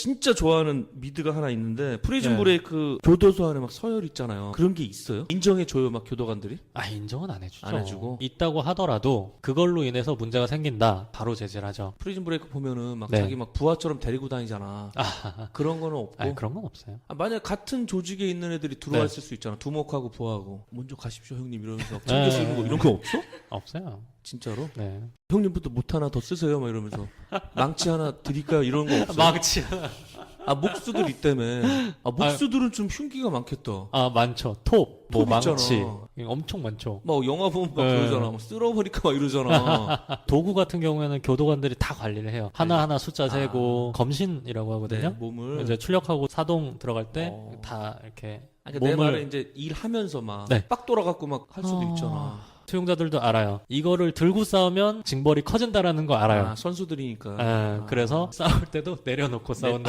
진짜 좋아하는 미드가 하나 있는데 프리즌 네. 브레이크 교도소 안에 막 서열 있잖아요. 그런 게 있어요? 인정해 줘요, 막 교도관들이? 아 인정은 안 해주죠. 안 해주고? 있다고 하더라도 그걸로 인해서 문제가 생긴다. 바로 제재를 하죠. 프리즌 브레이크 보면은 막 네. 자기 막 부하처럼 데리고 다니잖아. 그런 거는 없고. 아 그런 건 없어요. 아, 만약 같은 조직에 있는 애들이 들어와 있을 수 있잖아. 두목하고 부하고. 먼저 가십시오, 형님. 이러면서 챙겨 네. 쓰는 거 이런 거 없어? 없어요. 진짜로? 네. 형님부터 못 하나 더 쓰세요, 막 이러면서. 망치 하나 드릴까요? 이런 거 없어. 망치. 아, 목수들 있다며. 아, 목수들은 좀 흉기가 많겠다. 아 많죠. 톱, 뭐 톱 망치, 있잖아. 엄청 많죠. 막 영화 보면 막 네. 그러잖아. 막 쓸어버릴까 막 이러잖아. 도구 같은 경우에는 교도관들이 다 관리를 해요. 하나 하나 숫자 세고 검신이라고 네, 하거든요. 몸을. 이제 출력하고 사동 들어갈 때 어. 다 이렇게 아니, 그러니까 내 몸을 말은 이제 일하면서 막 네. 빡 돌아갖고 막 할 수도 어. 있잖아. 수용자들도 알아요. 이거를 들고 싸우면 징벌이 커진다라는 거 알아요. 아, 선수들이니까. 예, 아. 그래서 싸울 때도 내려놓고 싸운다.